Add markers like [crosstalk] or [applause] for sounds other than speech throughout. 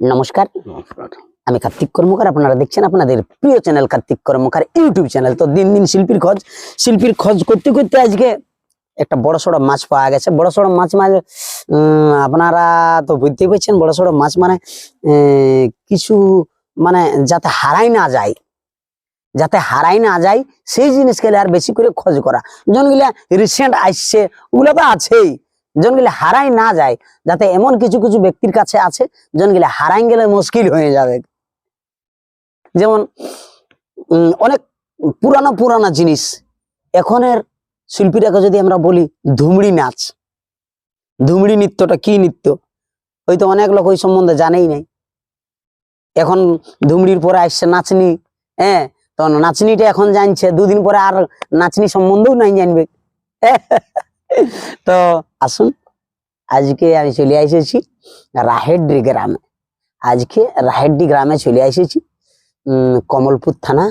নমস্কার। আমি কার্তিক কর্মকার আপনারা দেখছেন আপনাদের প্রিয় channel Kartik Karmakar YouTube channel. তো দিন দিন শিল্পীর খোঁজ শিল্পীর খোঁজ করতে করতে আজকে একটা বড় সড়ো মাছ পাওয়া গেছে। বড় সড়ো মাছ মানে আপনারা তো বুঝতেই পারছেন বড় সড়ো মাছ মানে কিছু মানে যাতে হারাই না যায় যাতে হারাই না যায় সেই জিনিসকে আর বেশি করে খোঁজ করা। যেগুলা রিসেন্ট আসছে ওগুলো তো আছেই। যেগুলো হারাই না যায়, যাতে এমন কিছু কিছু ব্যক্তির কাছে আছে যেগুলো হারাই গেলে মুশকিল হয়ে যাবে। যেমন অনেক পুরানো পুরানো জিনিস। এখনের শিল্পীটাকে যদি আমরা বলি ধুমড়ি নাচ। ধুমড়ি নৃত্যটা কি নৃত্য? হয়তো অনেক লোক ওই সম্বন্ধে জানেই নাই। এখন ধুমড়ির পরে আসছে নাচনি হ্যাঁ? তো নাচনিটা এখন জানছে, দুদিন পরে আর নাচনি সম্বন্ধেও নাই জানবে। [laughs] তো আসুন, আজকে আমি চলে এসেছি রাহেড্ডি গ্রামে। আজকে রাহেড্ডি গ্রামে চলে এসেছি কমলপুর থানা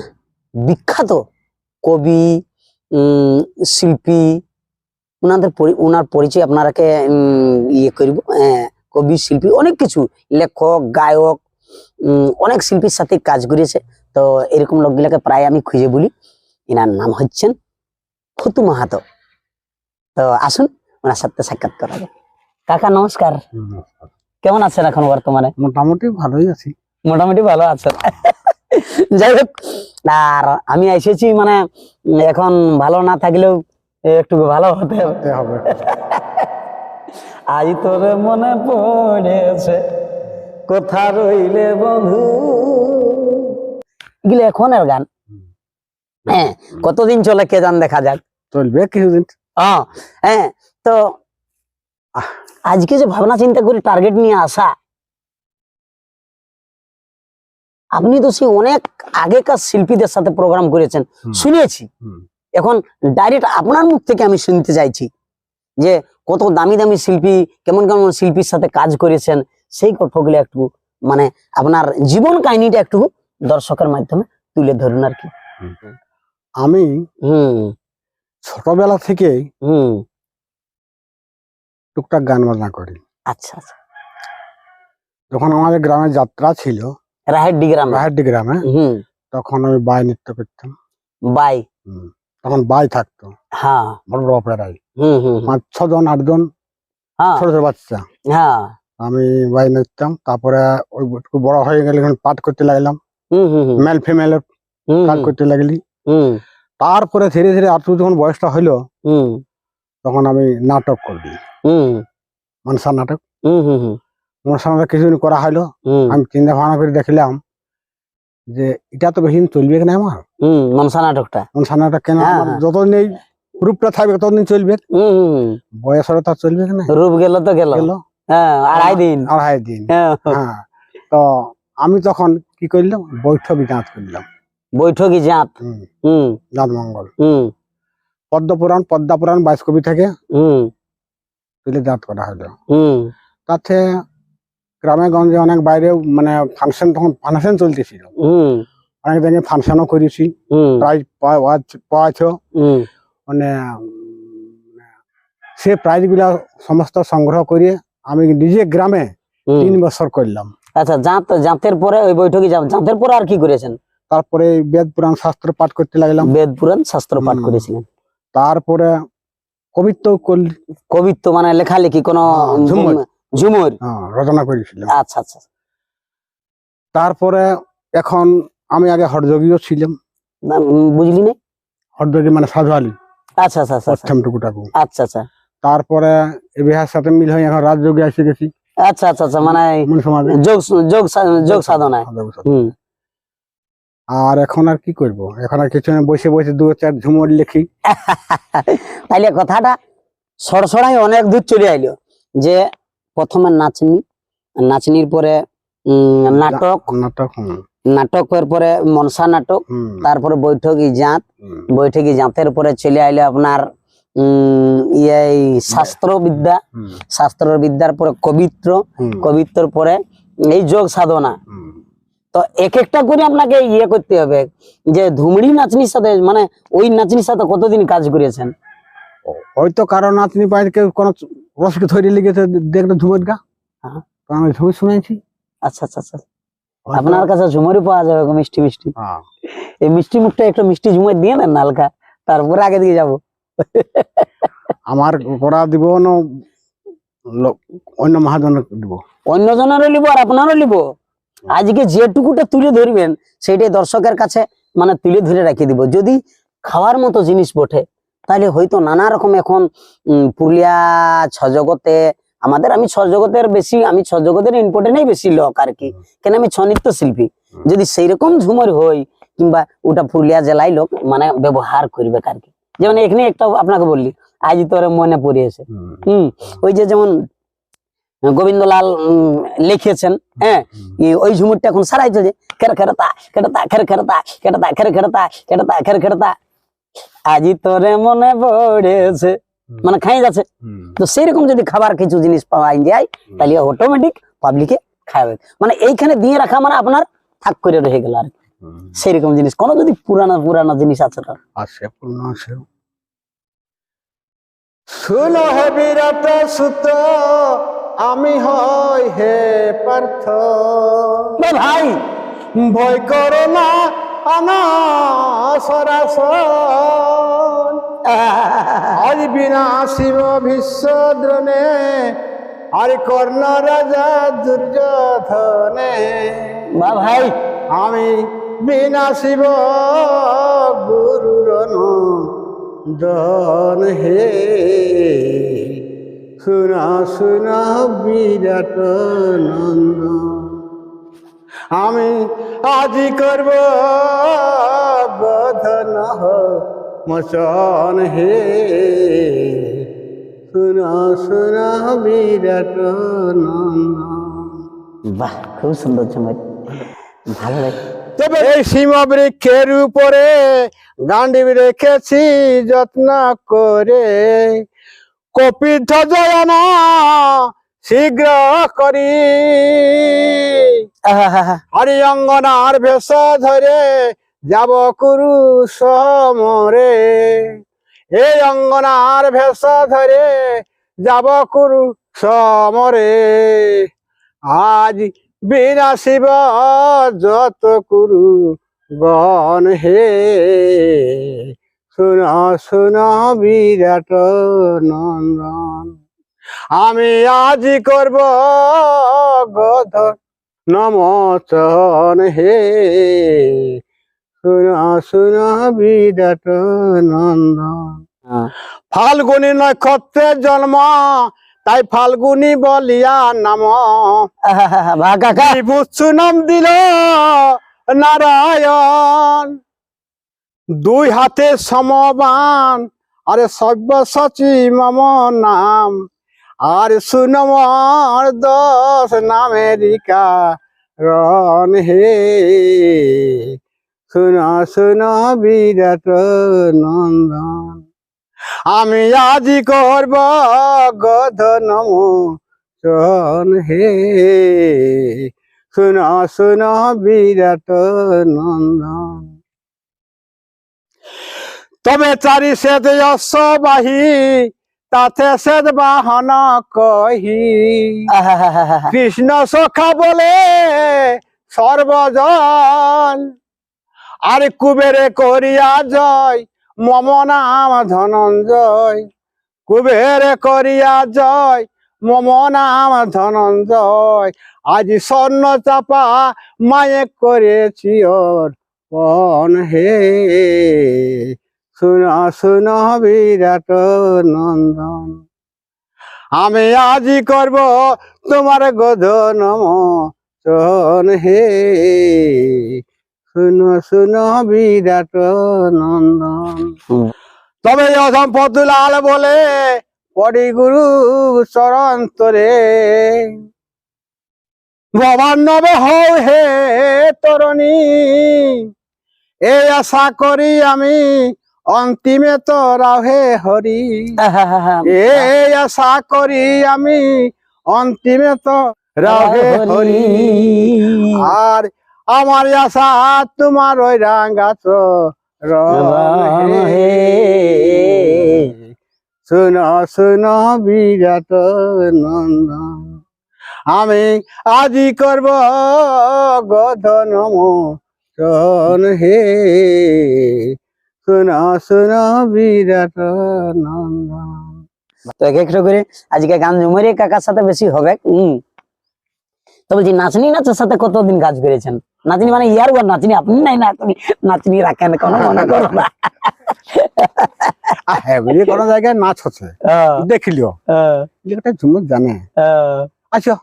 বিখ্যাত কবি শিল্পী। ওনাদের ওনার পরিচয় আপনারাকে ইয়ে করব কবি, শিল্পী, অনেক কিছু, লেখক, গায়ক অনেক শিল্পীর সাথে কাজ করেছে। তো এরকম লোকগুলাকে প্রায় আমি খুঁজে বলি। এনার নাম হচ্ছেন ফতু মাহাতো। তো আসুন ওনার সাথে সাক্ষাৎ করা যাক। কাকা নমস্কার। কেমন আছেন এখন বর্তমানে? মোটামুটি ভালোই আছি। মোটামুটি ভালো আছেন। যাই হোক আর আমি এসেছি মানে এখন ভালো না থাকলেও একটু ভালো হতে হবে। আজ তোর মনে পড়েছে কোথা রইলে বন্ধু। এগুলো এখনের গান। হ্যাঁ কতদিন চলে কে জান দেখা যাক। চলবে কিছুদিন। হ্যাঁ হ্যাঁ তো আজকে যে ভাবনা চিন্তা করে টার্গেট নিয়ে আসা। আপনি তো সেই অনেক আগেকার শিল্পীদের সাথে প্রোগ্রাম করেছেন শুনেছি। এখন ডাইরেক্ট আপনার মুখ থেকে আমি শুনতে চাইছি যে কত দামি দামি শিল্পী কেমন কেমন শিল্পীর সাথে কাজ করেছেন সেই গল্পগুলো একটু মানে আপনার জীবন কাহিনীটা একটু দর্শকের মাধ্যমে তুলে ধরুন আর কি। আমি হুম। ছোটবেলা থেকে হুম। টুকটাক গান বাজনা করি। আচ্ছা আচ্ছা। যখন আমাদের গ্রামে যাত্রা ছিল রাহের গ্রামে? রাহাড্ডি গ্রামে হুম। তখন আমি বাই নৃত্য করতাম। বাই? তখন বাই থাকতো। হ্যাঁ। বড় বড়। অপেরাই হুম হুম। পাঁচ ছজন আটজন হ্যাঁ। ছোট ছোট বাচ্চা। হ্যাঁ। আমি বাই নিতাম তারপরে ওই বড় হয়ে গেলে পাঠ করতে লাগলাম মেল ফিমেলের হুম, কাজ করতে লাগলি। তারপরে ধীরে ধীরে আর যখন বয়সটা হইল তখন আমি নাটক করবি। মনসা নাটক। মনসা নাটক কিছুদিন করা হইল। আমি চিন্তা ভাবনা করে দেখলাম যে এটা তো বেশি চলবে না আমার? হুম মনসা নাটকটা। মনসা নাটক কেন হ্যাঁ, হ্যাঁ। যতদিন এই রূপটা থাকবে ততদিন চলবে। বয়স হলে তার চলবে না রূপ গেল তো গেল। হ্যাঁ আড়াই দিন। আড়াই দিন। হ্যাঁ। হ্যাঁ তো আমি তখন কি করলাম? বৈঠক যাঁত করলাম। বৈঠকি জাত। হুম, যাঁত মঙ্গল। হুম। পদ্মপুরাণ পদ্মাপুরাণ বাইশ কবি থেকে হুম। তুলে জাঁত করা হলো। হুম। তাতে গ্রামে গঞ্জে অনেক বাইরে মানে ফাংশন তখন ফাংশন চলতেছিল। হুম। অনেক দিনে ফাংশনও করেছি। প্রাইজ পাওয়াছ মানে সে প্রাইজগুলা সমস্ত সংগ্রহ করে আমি নিজে গ্রামে তিন বছর করলাম। আচ্ছা জাঁত জাঁতের পরে ওই বৈঠকে জাঁতের পরে আর কি করেছেন? তারপরে বেদ পুরাণ শাস্ত্র পাঠ করতে লাগলাম। বেদ পুরাণ শাস্ত্র পাঠ। করেছিলেন। তারপরে কবিত্ব কবিত্ব মানে লেখালেখি কোন হ্যাঁ, ঝুমুর। হ্যাঁ, রচনা করেছিলাম। আচ্ছা আচ্ছা। তারপরে এখন আমি আগে হরযোগীও ছিলাম। না, বুঝলি না? হরযোগী মানে সাধু আলী আচ্ছা আচ্ছা আচ্ছা আচ্ছা। টুকুটাকু আচ্ছা আচ্ছা। তারপরে বিহার সাথে মিল হয়ে এখন রাজযোগী এসে গেছি। আচ্ছা আচ্ছা আচ্ছা মানে যোগ যোগ যোগ সাধনায়। হুম। আর এখন আর কি করব? এখন আর কিছু বসে বসে দু চার ঝুমুর লিখি। [laughs] তাইলে কথাটা সরসরাই অনেক দূর চলে আইলো যে প্রথমে নাচনি নাচনির পরে নাটক। নাটক নাটকের পরে মনসা নাটক তারপরে বৈঠকি জাঁত। বৈঠকি জাতের পরে চলে আইলো আপনার উম ইয়ে শাস্ত্র বিদ্যা শাস্ত্র বিদ্যার পরে কবিত্র। কবিত্রর পরে এই যোগ সাধনা। তো এক একটা করে আপনাকে ইয়ে করতে হবে যে ধুমড়ি নাচনির সাথে মানে ওই নাচনির সাথে কতদিন কাজ করেছেন? হয়তো কারও পাই কেউ কোন রসকে ধরে লিখেছে দেখলে ঝুমের গা। হ্যাঁ। আমি ঝুমে শুনেছি। আচ্ছা আচ্ছা আচ্ছা। আপনার কাছে ঝুমুরি পাওয়া যাবে মিষ্টি মিষ্টি। হ্যাঁ। এই মিষ্টি মুখটা একটু মিষ্টি ঝুমুর দিয়ে নেন না হালকা তারপরে আগে দিকে যাব। আমার করা দিব না অন্য মহাজনের দিব। অন্য জনেরও লিব আর আপনারও লিব আজকে যেটুকুটা তুলে ধরবেন সেইটাই দর্শকের কাছে মানে তুলে ধরে রাখি দিব। যদি খাওয়ার মতো জিনিস বটে তাহলে হয়তো নানা রকম এখন পুরুলিয়া ছজগতে আমাদের আমি ছজগতের বেশি আমি ছজগতের ইম্পর্টেন্টই বেশি লোক আর কি। কেন আমি ছৌ নৃত্য শিল্পী যদি সেই রকম ঝুমর হই কিংবা ওটা পুরুলিয়া জেলায় লোক মানে ব্যবহার করবে আর কি? যেমন এখানে একটা আপনাকে বললি আজ তোর মনে পড়িয়েছে হম ওই যে যেমন গোবিন্দলাল লিখেছেন হ্যাঁ? ওই ঝুমুরটা এখন সারাই চলছে খের খেরতা খেরতা খের খেরতা খেরতা খের খেরতা খেরতা খের খেরতা আজি তোরে মনে পড়েছে মানে খাই যাচ্ছে। তো সেইরকম যদি খাবার কিছু জিনিস পাওয়া যায় তাহলে অটোমেটিক পাবলিকে খাবে মানে এইখানে দিয়ে রাখা মানে আপনার থাক করে রয়ে গেল আর। সেইরকম জিনিস। কোনো যদি পুরানা পুরানা জিনিস আছে তো। আছে পূর্ণ আছে। শুনো হে বিরাট সুত আমি হই হে পার্থ। ভাই ভয় করো না আনা সরাসর আজ বিনা শিব ভীষ্ম দ্রোণে আর কর্ণ রাজা দুর্যোধনে। ভাই। আমি বিনা শিব গুরুর দন হে। শুনা শুনা বিরাট নন্দ আমি আজি করব বধন মচন হে। শুনা শুনা বিরাট নন্দ বাহ খুব সুন্দর ঝুমুর ভালো লাগে। তবে এই সীম বৃক্ষের উপরে গান্ডি রেখেছি যত্ন করে। কপিঠ জয়না, শীঘ্র করি। হরি অঙ্গনার ভেষ ধরে যাব কুরু সমরে এই অঙ্গনার ভেষ ধরে যাব কুরু সমরে আজ বিনা শিব যত কুরু গণ হে। শুন শুন বিরাট নন্দন। আমি আজ করব গধ নমচন হে। শুন শুন বিরাট নন্দন। হ্যাঁ। ফাল্গুনি নক্ষত্রের জন্ম তাই ফাল্গুনি বলিয়া নাম। বাহ কাকা। বিভূষু নাম দিল নারায়ণ। দুই হাতে সমবান, আরে সব্যসাচী মম নাম। আর সুনমর দশ নামেরিকা রন হে। শুন শুন বিরাট নন্দন। আমি আজি করব গধ নম চন হে। শুন শুন বিরাট নন্দন। তবে চারি সেদ বাহি তাতে সেদ বাহন কহি। কৃষ্ণ সখা বলে সর্বজন। আর কুবেরে করিয়া জয় মম নাম ধনঞ্জয়। কুবেরে করিয়া জয় মম নাম ধনঞ্জয়। আজ স্বর্ণ চাপা মায়ে করেছি ওর পন হে। শুন শুন বিরাট নন্দন। আমি আজি করব তোমার গধ নম চন হে। শুন শুন বিরাট নন্দন। তবে অধম পদুলাল বলে, পড়ি গুরু চরণ তোরে ভবান নবে হও হে তরণী, এই আশা করি আমি অন্তিমে তোরা হে হরি। এই আশা করি আমি অন্তিমে তো রাহে হরি আর আমার আশা তোমার ওই রাঙ্গাচ হে। শুন শুন বিরাট নন্দন আমি আজি করব গধন মোচন হে শুন শুন বিরাট নন্দন তো এক একটা করে আজকে গান ঝুমারি কাকার সাথে বেশি হবে হম। তো বলছি নাচনি নাচের সাথে কতদিন কাজ করেছেন? নাচনি মানে ইয়ার ওয়ার নাচনি আপনি নাই নাচনি নাচনি রাখেন কোনো মনে করো না। হ্যাঁ বলি কোনো জায়গায় নাচ হচ্ছে। আহ, দেখিলিও। একটা ঝুমুর জানে। আচ্ছা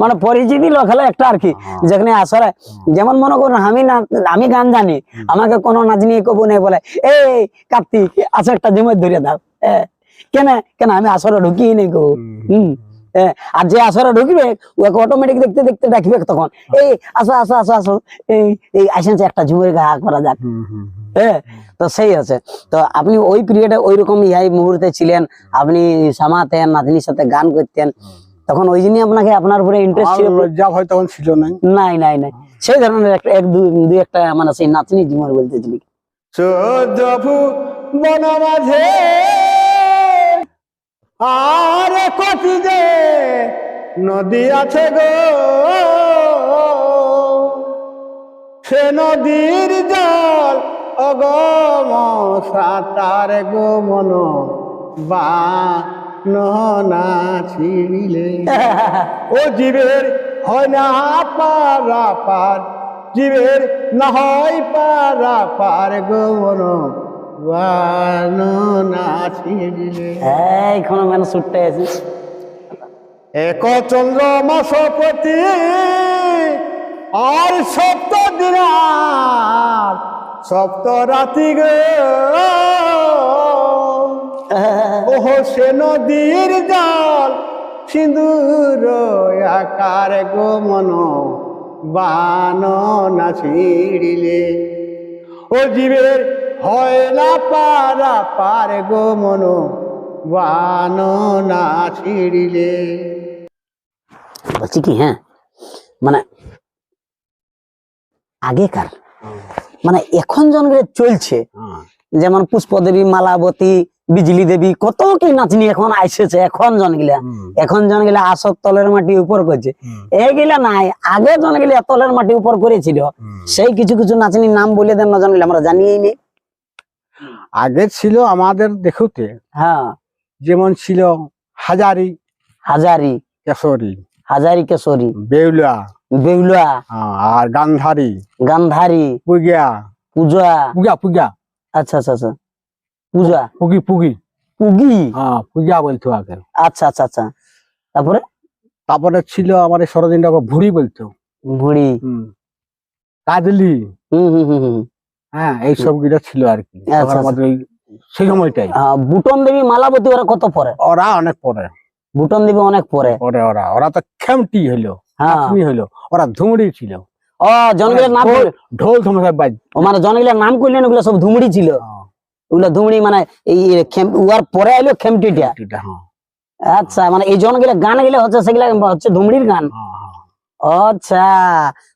মানে পরিচিতি লোক হলো একটা আর কি। যেখানে আসলে যেমন মনে করুন আমি না আমি গান জানি আমাকে কোনো নাচনি কবু নেই বলে এই কার্তিক আসো একটা ঝুমের ধরে দাও। কেন কেন আমি আসরে ঢুকিয়ে নেই কবু হুম আর যে আসরে ঢুকবে ওকে অটোমেটিক দেখতে দেখতে ডাকবে তখন। এই আসো আসো আসো আসো। এই এই আসেন একটা ঝুমের গা করা যাক। হ্যাঁ তো সেই আছে। তো আপনি ওই পিরিয়ডে ওই রকম ইহাই মুহূর্তে ছিলেন আপনি সামাতেন নাতনির সাথে গান করতেন। তখন ওই জন্যই আপনাকে আপনার উপরে ইন্টারেস্ট ছিল। লজ্জা ভয় তখন ছিল নাই। নাই নাই নাই। সেই ধরনের একটা এক দুই দুই একটা মানে সেই নাতনি জীবন বলতেছিলি। চোদ্দ বন মাঝে আর কটি যে নদী আছে গো সে নদীর জল অগম সাঁতার গো মন বা নহনা ছিড়িলে। [laughs] ও জীবের হয় না পারা পার জীবের না হয় পারা পার গমন না ছিড়িলে। এইখানে মানে ছুটতে আছিস এক চন্দ্র মাসপতি আর সপ্ত দিন সপ্ত রাতি গে। ওহ সে নদীর জল সিঁদুর আকার গো মন বান না ছিড়িলে। ও জীবের হয় না পারা পার গো মন বান না ছিড়িলে। বলছি কি হ্যাঁ? মানে আগেকার মানে এখন জনগণের চলছে যেমন পুষ্পদেবী মালাবতী বিজলি দেবী কত কি নাচনি এখন আইসেছে এখন জনগিলা এখন জনগিলা আসর তলের মাটি উপর করছে এইগুলা নাই আগে জনগিলা তলের মাটি উপর করেছিল। সেই কিছু কিছু নাচনির নাম বলে দেন না জনগিলা আমরা জানিয়েই নেই আগে ছিল আমাদের দেখুতে হ্যাঁ। যেমন ছিল হাজারি হাজারি। কেশরী। হাজারি কেশরী। বেউলা। বেহুলা আহ, আর গান্ধারী। গান্ধারী। পুগিয়া পূজা। পুগা পুগা আচ্ছা আচ্ছা আচ্ছা। পূজা? পুগি পুগি। পুগি? হ্যাঁ পূজা বলতো আগে আচ্ছা আচ্ছা আচ্ছা। তারপরে? তারপরে ছিল আমাদের সরদিনটাকে ভুড়ি বলতো ভুড়ি। কাজলি। হ্যাঁ এই সবগুলো ছিল আর কি। আচ্ছা, আমাদের সেই সময়টাই। বুটন দেবী মালাবতী ওরা কত পরে? ওরা অনেক পরে। বুটন দেবী অনেক পরে। পরে ওরা। ওরা তো খেমটি হইল হ্যাঁ। হইল। ওরা ধুমড়ি ছিল। ও জনগিলার নাম ঢোল- ধমসা বাজ মানে জনগিলার নাম করলেন ওগুলো সব ধুমড়ি ছিল। ওগুলো ধুমড়ি মানে এই উয়ার পরে আইলো খেমটিটা। হ্যাঁ। আচ্ছা মানে এই জনগিলা গান গিলা হচ্ছে সেগুলা হচ্ছে ধুমড়ির গান। হ্যাঁ, হ্যাঁ। আচ্ছা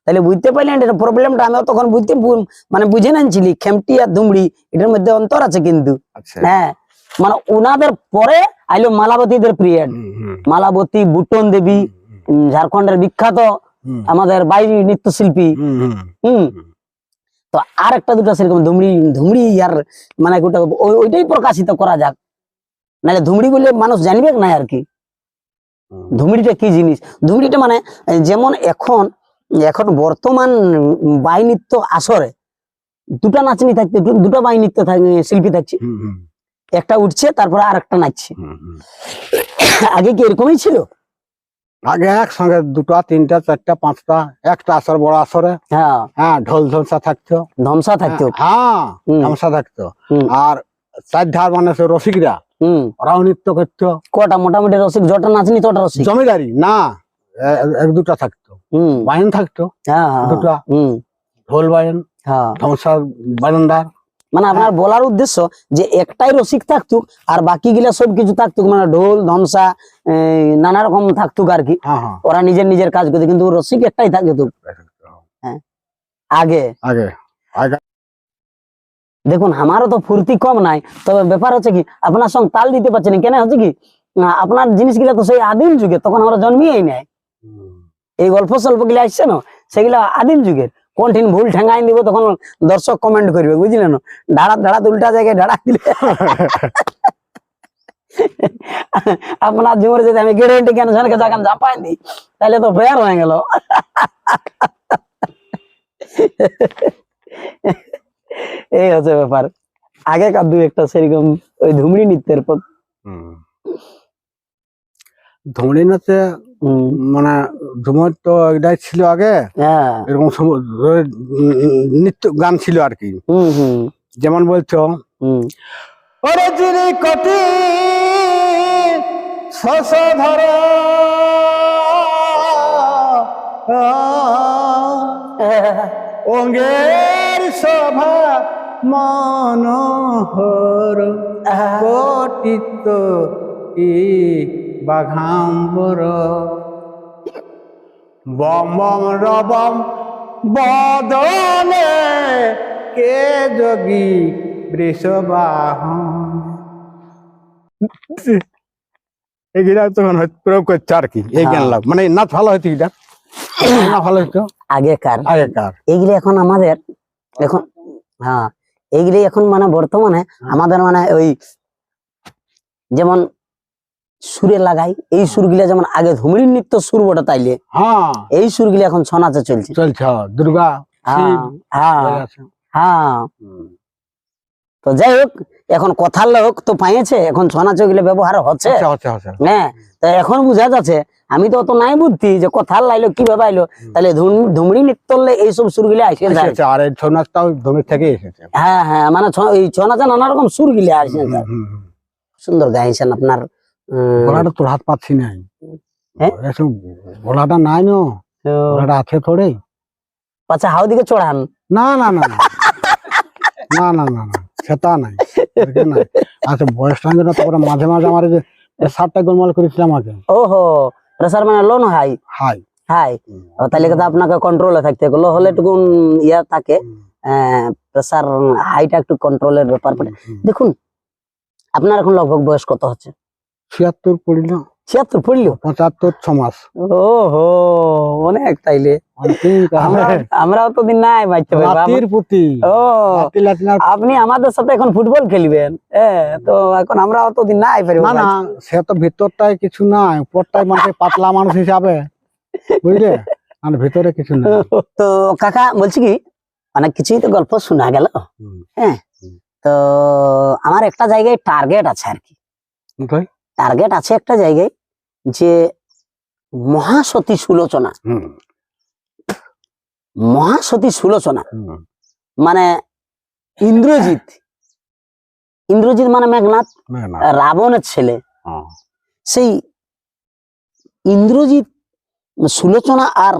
তাহলে বুঝতে পারলেন এটা প্রবলেমটা আমিও তখন বুঝতে মানে বুঝে নানছিলি খেমটি আর ধুমড়ি এটার মধ্যে অন্তর আছে কিন্তু। আচ্ছা। হ্যাঁ মানে উনাদের পরে আইলো মালাবতীদের পিরিয়ড মালাবতী বুটন দেবী ঝাড়খণ্ডের বিখ্যাত আমাদের বাইরে নৃত্যশিল্পী। হুম। তো আর একটা দুটো সেরকম ধুমড়ি ধুমড়ি আর মানে ওইটাই প্রকাশিত করা যাক। নাহলে ধুমড়ি বলে মানুষ জানবে না আর কি? ধুমড়িটা কি জিনিস? ধুমড়িটা মানে যেমন এখন এখন বর্তমান উম, বাই নৃত্য আসরে দুটা নাচনি থাকতে দুটো বাই নৃত্য থাক- শিল্পী থাকছে। একটা উঠছে তারপরে আর একটা নাচছে। আগে কি এরকমই ছিল? আগে একসঙ্গে দুটো তিনটা চারটা পাঁচটা একটা আসর বড় আসরে। হ্যাঁ। হ্যাঁ ঢোল ঝলসা থাকতো। ধমসা থাকতো। হ্যাঁ। ধামসা থাকতো। আর চার ধার মানে সে রসিকরা। হম। ওরাও নৃত্য করতো। কটা? মোটামুটি রসিক যটা নাচনি তটা রসিক? জমিদারি? না এক দুটা থাকতো। হম। বায়ন থাকতো। হ্যাঁ হ্যাঁ, দুটা। হম। ঢোল বায়ন হ্যাঁ। ধামসা বায়নদার মানে আপনার বলার উদ্দেশ্য যে একটাই রসিক থাকতুক আর বাকি গিলা সব কিছু থাকতুক মানে ঢোল এই, নানা রকম থাকতুক আর কি। হ্যাঁ হ্যাঁ। ওরা নিজের নিজের কাজ করতে কিন্তু রসিক একটাই থাকতো। আগে। আগে। আগে। দেখুন আমারও তো ফুর্তি কম নাই তবে ব্যাপার হচ্ছে কি আপনার সঙ্গে তাল দিতে পারছেন কেন হচ্ছে কি আপনার জিনিসগুলো তো সেই আদিম যুগে তখন আমরা জন্মিয়েই নাই। এই গল্প সল্পগুলো আসছে না সেগুলো আদিম যুগের। কঠিন ভুল ঠেঙ্গাই দিব তখন দর্শক কমেন্ট করবে বুঝলেন ধাড়া ধাড়া উল্টা জায়গায় ধাড়া দিলে। আপনার জীবনে যদি আমি গ্যারেন্টি কেন জনকে যখন জাপাই দিই তাহলে তো ফেয়ার হয়ে গেল। এই হচ্ছে ব্যাপার। আগেকার দু একটা সেরকম ওই ধুমড়ি নৃত্যের পর ধমড়ি নাচে মানে ঝুমর তো এটাই ছিল আগে। হ্যাঁ। এরকম নৃত্য গান ছিল আর কি। যেমন বলছো ওরে চিনি কটি শশধর অঙ্গের শোভা মনোহর কটিত ই বাঘাম্বর বম বম রবম বদলে কে যোগী বৃষবাহন? এই গিরা তখন প্রয়োগ করছে আর কি এই জ্ঞান লাভ। মানে নাচ ভালো হয়েছে এটা না ভালো হইতো আগেকার। আগেকার। এইগুলি এখন আমাদের এখন হ্যাঁ এইগুলি এখন মানে বর্তমানে আমাদের মানে ওই যেমন সুরে লাগাই। এই সুরগুলা যেমন আগে ধুমড়ি নৃত্য সুর বটে তাইলে হ্যাঁ। এই সুরগুলি এখন ছৌ নাচে চলছে। চলছে হ্যাঁ, দুর্গা হ্যাঁ হ্যাঁ হয়ে। হ্যাঁ তো যাই হোক এখন কথার লোক তো পাইছে এখন ছৌ নাচ ব্যবহার হচ্ছে। হ্যাঁ তো এখন বুঝা যাচ্ছে আমি তো অত নাই বুদ্ধি যে কথার লাইলো কীভাবে আইলো। তাহলে ধুম- ধুমড়ি নৃত্য এইসব সুরগুলি আসে যায়। এসেছে, আর এই ছৌ নাচটাও থেকে এসেছে। হ্যাঁ হ্যাঁ মানে ছ- এই ছৌ নাচে নানা রকম সুর গিলে হুম। সুন্দর গাইছেন আপনার গলাটা তোর হাত পাচ্ছি নাই। হ্যাঁ? গলাটা নাই নো। গলাটা আছে তোরে পাছে আচ্ছা, হাও দিকে চড়ান। না না না না। না না না সেটা নাই। আচ্ছা বয়সটা না তারপরে মাঝে মাঝে আমার যে সাতটা গোলমাল করেছিলাম আগে। ওহো প্রেসার মানে লো না হাই হাই হাই তাহলে কথা আপনাকে কন্ট্রোলে থাকতে গেলো হলে একটু ইয়া থাকে। প্রেসার হাইটা একটু কন্ট্রোলের ব্যাপার পড়ে। দেখুন আপনার এখন লগভগ বয়স কত হচ্ছে? ছিয়াত্তর পড়িল। ছিয়াত্তর পড়ল? পঁচাত্তর ছ মাস। ওহো অনেক তাইলে। অনেকদিন আমরা আমরা অতদিন নাই রাতির প্রতি ও আপনি আমাদের সাথে এখন ফুটবল খেলবেন। তো এখন আমরা অতদিন নাই পারব না সে তো ভিতরটায় কিছু নাই উপরটাই মানে পাতলা মানুষ হিসাবে। বুঝলে? আর ভিতরে কিছু নাই। তো কাকা বলছি কি অনেক কিছুই তো গল্প শোনা গেল। হ্যাঁ তো আমার একটা জায়গায় টার্গেট আছে আর কি? টার্গেট আছে একটা জায়গায় যে মহাসতী সুলোচনা। মহাসতী সুলোচনা। মানে ইন্দ্রজিৎ। ইন্দ্রজিৎ মানে মেঘনাথ। রাবণের ছেলে। সেই ইন্দ্রজিৎ সুলোচনা আর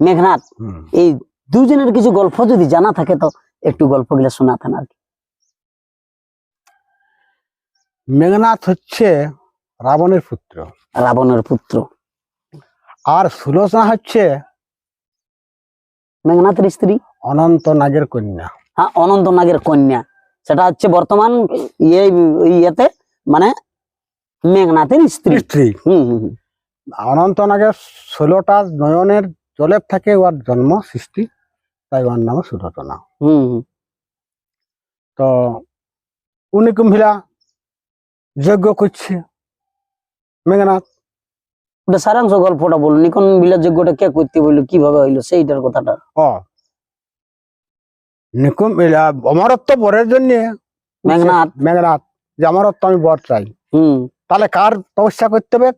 মেঘনাথ এই দুজনের কিছু গল্প যদি জানা থাকে তো একটু গল্প গল্পগুলো শোনাতেন আর কি। মেঘনাথ হচ্ছে রাবণের পুত্র। রাবণের পুত্র। আর সুলোচনা হচ্ছে মেঘনাথের স্ত্রী। অনন্ত নাগের কন্যা। হ্যাঁ অনন্ত নাগের কন্যা। সেটা হচ্ছে বর্তমান ইয়ে ইয়েতে মানে মেঘনাথের স্ত্রী। স্ত্রী। অনন্ত নাগের ষোলোটা নয়নের জলের থেকে ওর জন্ম সৃষ্টি তাই ওর নাম সুলোচনা। তো উনি কুম্ভিলা যজ্ঞ করছে মেঘনাথ। ওটা সারাংশ গল্পটা বলুন নিকন বিলাস যজ্ঞটা কে করতে বলল কীভাবে হইল সেইটার কথাটা। ও নিকুম অমরত্ব বরের জন্য। মেঘনাথ। মেঘনাথ যে অমরত্ব আমি বর চাই। হুম। তাহলে কার তপস্যা করতে হবে?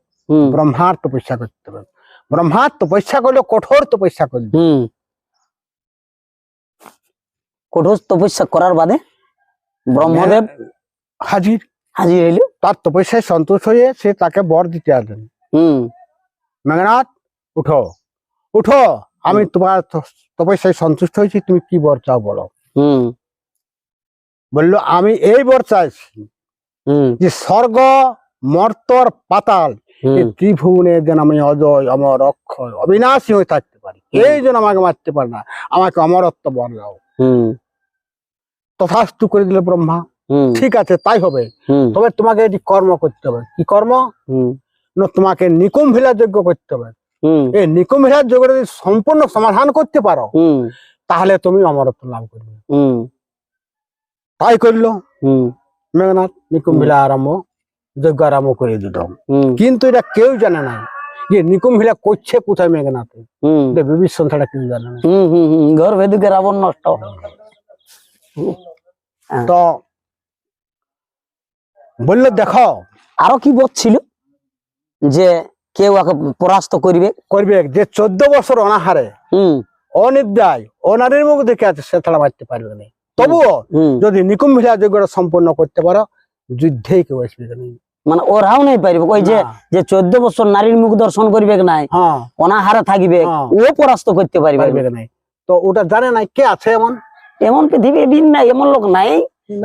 ব্রহ্মার তপস্যা করতে হবে। ব্রহ্মার তপস্যা করলে কঠোর তপস্যা করবে। কঠোর তপস্যা করার বাদে ব্রহ্মদেব হাজির। হাজির হইল। তার তপস্যায় সন্তুষ্ট হয়ে সে তাকে বর দিতে আসলেন। হুম। মেঘনাথ উঠো। উঠো আমি তোমার তপস্যায় সন্তুষ্ট হয়েছি তুমি কি বর চাও বলো। হুম। বলল আমি এই বর চাইছি হুম। যে স্বর্গ মর্তর পাতাল এই ত্রিভুবনে যেন আমি অজয় অমর অক্ষয় অবিনাশী হয়ে থাকতে পারি। এই জন্য আমাকে মারতে পারে না আমাকে অমরত্ব বর দাও। হুম। তথাস্তু করে দিল ব্রহ্মা। হুম ঠিক আছে তাই হবে। তবে তোমাকে এটি কর্ম করতে হবে। কি কর্ম? হুম। তোমাকে নিকুম ভিলা যোগ্য করতে হবে। এই নিকুম ভিলার যোগ্য যদি সম্পূর্ণ সমাধান করতে পারো তাহলে তুমি অমরত্ব লাভ করবে। তাই করল। মেঘনাথ নিকুম ভিলা আরম্ভ যজ্ঞ আরম্ভ করে দিল। কিন্তু এটা কেউ জানে না যে নিকুম ভিলা করছে কোথায় মেঘনাথে। বিভীষণ ছাড়া কেউ জানে না। হুম হুম হুম ঘর ভেদুকে রাবণ নষ্ট। তো বলল দেখো আরও কি বলছিল যে কেউ ওকে পরাস্ত করবে? করবে যে চোদ্দ বছর অনাহারে অনিদ্রায় অনারের মুখ দেখে আছে সে ছাড়া বাঁচতে পারবে না। তবুও যদি নিকুম ভিলা যজ্ঞটা সম্পন্ন করতে পারো যুদ্ধেই কেউ আসবে মানে ওরাও নাই পারবে। ওই যে যে চোদ্দ বছর নারীর মুখ দর্শন করবে নাই হ্যাঁ। অনাহারে থাকবে হ্যাঁ। ও পরাস্ত করতে পারবে। তো ওটা জানে না কে আছে এমন? এমন পৃথিবী দিন নাই এমন লোক নাই নাই,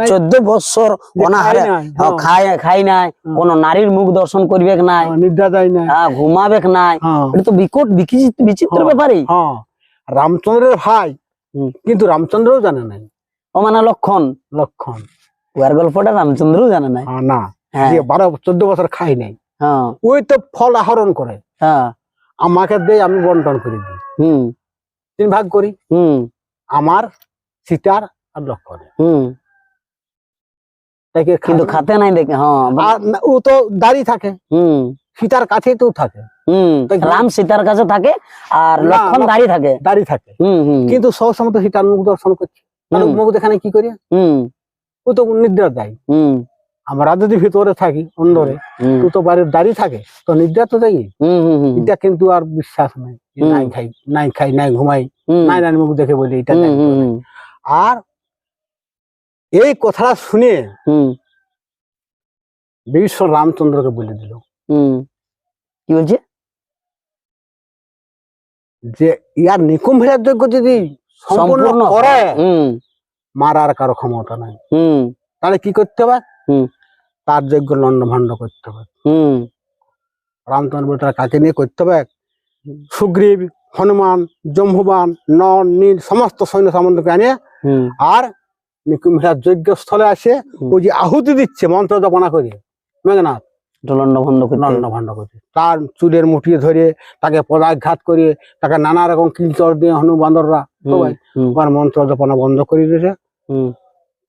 চোদ্দ বছর অনাহারে খায় নাই, হ্যাঁ, খাই নাই। কোন নারীর মুখ দর্শন করবে নাই হ্যাঁ, নিদ্রা যায় না আহ, ঘুমাবে নাই। হ্যাঁ এটা তো বিকট বিচিত্র হ্যাঁ। ব্যাপারই। হ্যাঁ রামচন্দ্রের ভাই কিন্তু রামচন্দ্রও জানে নাই। ও মানে লক্ষণ। লক্ষণ। ওয়ার গল্পটা রামচন্দ্রও জানে নাই। হ্যাঁ, না। হ্যাঁ। বারো চোদ্দ বছর খাই নাই। হ্যাঁ ওই তো ফল আহরণ করে। হ্যাঁ আমাকে দেয় আমি বন্টন করে দিই। হুম। তিন ভাগ করি। হুম। আমার সীতার আর লক্ষণের। হুম। কিন্তু খাতে নাই দেখে হ্যাঁ ও তো দাঁড়িয়ে থাকে। হুম। সীতার কাছেই তো থাকে। হুম রাম সীতার কাছে থাকে আর লক্ষণ দাঁড়িয়ে থাকে। দাঁড়িয়ে থাকে। কিন্তু সব সময় তো সীতার মুখ দর্শন করছে। মুখ দেখানে কি করি? হুম। ও তো নিদ্রা দেয়। হুম। আমরা যদি ভিতরে থাকি অন্দরে ও তো বাইরে দাঁড়িয়ে থাকে তো নিদ্রা তো হুম এটা কিন্তু আর বিশ্বাস নাই। নাই খাই নাই খাই নাই ঘুমাই নাই নাই মুখ দেখে বলি এটা আর এই কথাটা শুনে হুম। বিশ্ব রামচন্দ্রকে বলে দিল। কি বলছে? যে ইয়ার নিকুম ভিড়ার যোগ্য যদি সম্পূর্ণ করে মারার কারও ক্ষমতা নাই। হুম। তাহলে কি করতে হবে? হুম। তার যোগ্য লন্ড ভন্ড করতে হবে। হুম। রামচন্দ্র তার কাকে নিয়ে করতে হবে? সুগ্রীব হনুমান জম্বুবান নর নীল সমস্ত সৈন্য সামন্তকে আনিয়ে হুম। আর নিকুম ভিড়ার যজ্ঞ স্থলে আসে। ওই যে আহুতি দিচ্ছে মন্ত্র জপনা করে মেঘনাথ লন্ড তার চুলের মুঠি ধরে তাকে পদাঘাত করে তাকে নানা রকম কিলচর দিয়ে হনু বান্দররা সবাই ওর মন্ত্র জপনা বন্ধ করে দিয়েছে।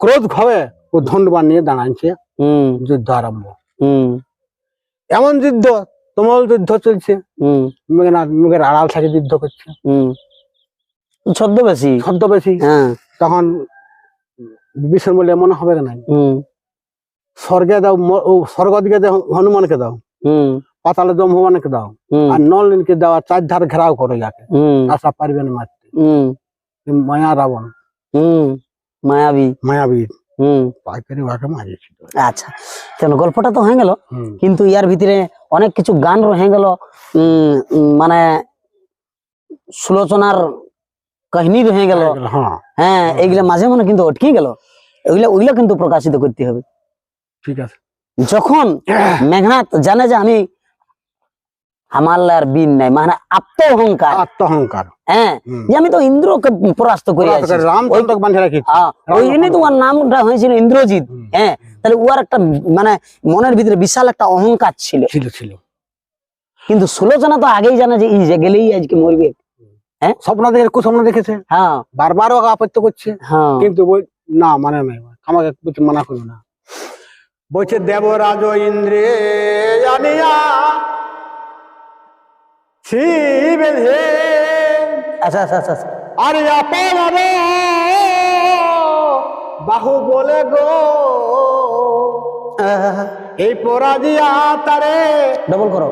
ক্রোধ ভাবে ও ধন্যবাদ নিয়ে দাঁড়াচ্ছে হুম, যুদ্ধ আরম্ভ। হুম, এমন যুদ্ধ তুমল যুদ্ধ চলছে। মেঘনাথ মুখের আড়াল থেকে যুদ্ধ করছে। হুম। ছদ্মবেশী। ছদ্মবেশী। হ্যাঁ। তখন বিভীষণ বলে মনে হবে না স্বর্গে দাও স্বর্গ দিকে হনুমানকে দাও পাতালে জম্ভবানকে দাও। আর নলিনকে দাও আর চার ধার ঘেরাও করো যাকে। আশা পারবে না মারতে মায়া রাবণ। হুম। মায়াবী। মায়াবীর। হুম। পাইকারি মারিয়েছিল আচ্ছা। কেন গল্পটা তো হয়ে গেল। কিন্তু ইয়ার ভিতরে অনেক কিছু গান রয়ে গেল। মানে সুলোচনার কাহিনী রয়ে গেল। হ্যাঁ। হ্যাঁ এইগুলা মাঝে মাঝে কিন্তু অটকে গেল। ওইগুলা ওইগুলা কিন্তু প্রকাশিত করতে হবে। ঠিক আছে। যখন [clears throat] মেঘনাথ জানে যে আমি আমার আর বিন নাই মানে আত্মহংকার। হ্যাঁ যে আমি তো ইন্দ্রকে পরাস্ত করে আছি। রামচন্দ্র বান্ধে রাখিয়েছে। হ্যাঁ, ওই জন্যই তো ওর নামটা হয়েছিল ইন্দ্রজিৎ। হ্যাঁ তাহলে ওর একটা মানে মনের ভিতরে বিশাল একটা অহংকার ছিল। ছিল ছিল। কিন্তু সুলোচনা তো আগেই জানে যে এই যে গেলেই আজকে মরবে। স্বপ্ন দেখে কুস্বপ্ন দেখেছে? হ্যাঁ। বারবার ওকে আপত্তি করছে? হ্যাঁ। কিন্তু বল না মানে নাই আমাকে কিছু মানা করো না। বলছে দেবরাজ ইন্দ্রে জানিয়া ছি বেঁধে আচ্ছা আচ্ছা আচ্ছা আচ্ছা। আরে আপনার বাহু বলে গো। এই পরাজিয়া তারে ডবল করো।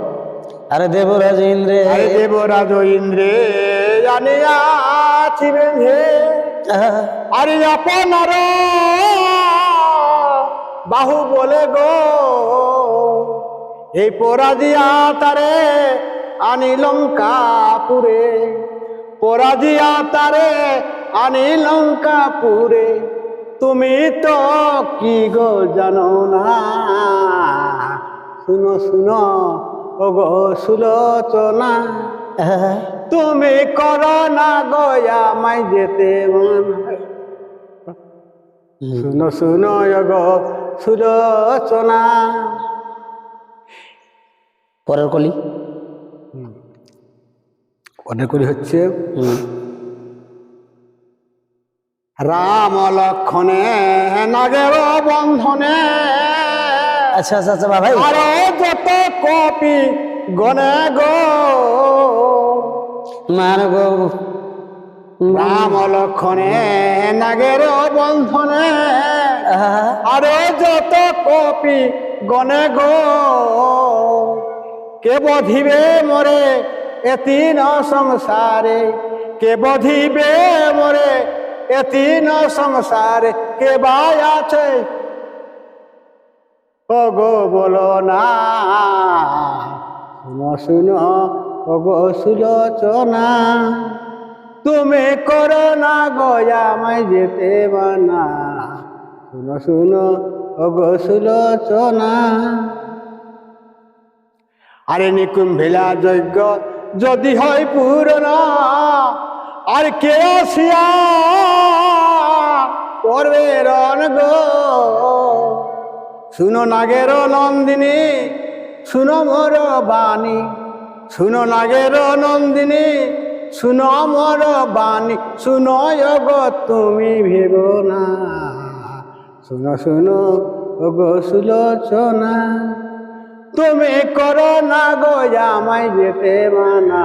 আরে দেবরাজ ইন্দ্রে। আরে দেবরাজ ইন্দ্রে জানিয়া ছি বেঁধে। আহা, আরে আপনার বাহু বলে গো এই পরাজিয়া তারে আনি লঙ্কাপুরে পরাজিয়া তারে আনি লঙ্কাপুরে তুমি তো কি গো জানো না। শুনো শুনো। ও গো সুলোচনা। তুমি করো না গয়া মাই যেতে মানা। শুনো শুনো গো সুলোচনা। পরের কলি। ওদের কলি হচ্ছে রাম লক্ষণে নাগের বন্ধনে। আচ্ছা আচ্ছা আচ্ছা ভাই। কপি গনে গো। মার গো। রাম লক্ষণে নাগের বন্ধনে। আরও যত কপি গনে গো। কে বধিবে মরে এতিন সংসারে? কে বধিবে মরে এতিন সংসারে? কে বাই আছে ও গো বলো না। শুনো শুনো ও গো সুলোচনা তুমি করো না গয়া আমায় যেতে মানা শুনো শুনো ও গো সুলোচনা আরে নিকুম্ভিলা যজ্ঞ, যদি হয় পূর্ণ, আর কে আসিয়া করবে রণ গো? শুনো নাগের নন্দিনী শুনো মোর বাণী। শুনো নাগের নন্দিনী শুনো মোর বাণী। শুনো গো তুমি ভেব না। শুনো শুনো গো সুলোচনা। তুমি করো না গো আমায় যেতে মানা।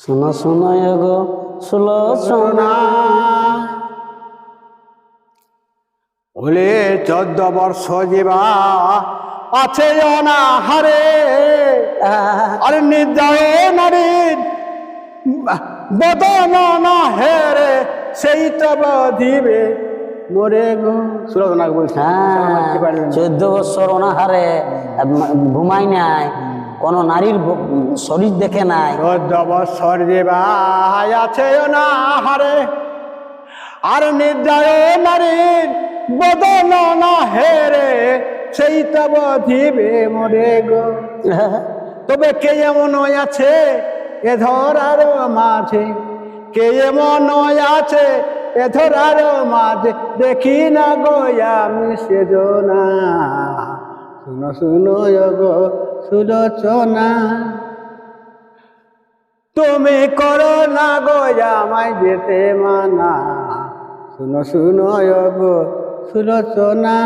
শোনো শোনো গো শুলো বলে চোদ্দ বর্ষ যেবা আছে অনাহারে। আর নির্দয় নারীর বদন না হেরে সেই তব দিবে মোরে গো। সুরজনাকে বলছি হ্যাঁ চোদ্দ বছর অনাহারে ঘুমাই নাই কোন নারীর শরীর দেখে নাই। চোদ্দ বৎসর যে ভাই আছে অনাহারে। আর নির্দয় নারীর বদন না হেরে, সেই তব দিবে মোরে গো। তবে কে এমন আছে এ ধরার মাঝে? কে এমন আছে এ ধরার মাঝে? দেখি না গো আমি সেজনা। শুনো শুনো গো, সুলোচনা। তুমি করো না গো আমায় যেতে মানা। শুনো শুনো গো সুলোচনা